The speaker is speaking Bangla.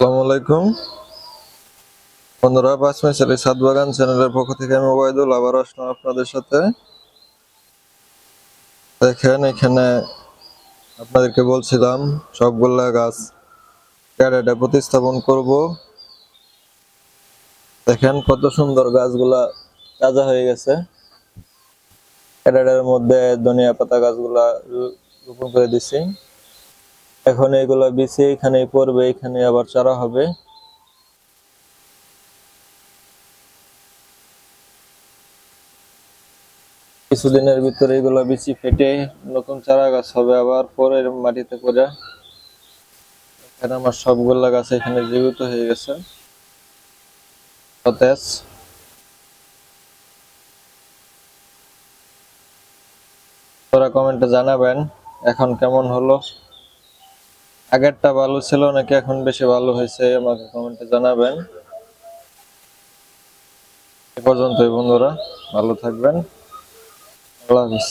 আসসালামু আলাইকুম। বন্ধুরা, পাঁচ মাসের এই সাত বাগান চ্যানেলের পক্ষ থেকে আমি ওবায়দুল আবার আসলাম আপনাদের সাথে। দেখেন, এখানে আপনাদেরকে বলছিলাম, সবগুলা গাছ ক্যারেটে প্রতিস্থাপন করব। দেখেন, কত সুন্দর গাছগুলা তাজা হয়ে গেছে। ক্যারেটের মধ্যে ধনিয়া পাতা গাছগুলা রোপণ করে দিছি। এখন এগুলা বিছে এখানে পড়বে, এখানে আবার চারা হবে। কিছুদিনের ভিতরে এগুলা বিচি ফেটে নতুন চারা গাছ হবে, আবার পরের মাটিতে পড়ে। এখানে আমার সবগুলা গাছ এখানে জীবিত হয়ে গেছে। সতেজ। তোরা কমেন্টে জানাবেন, এখন কেমন হলো? আগেরটা ভালো ছিল নাকি এখন বেশি ভালো হয়েছে, আমাকে কমেন্টে জানাবেন। এ পর্যন্তই বন্ধুরা, ভালো থাকবেন। আল্লাহ হাফিজ।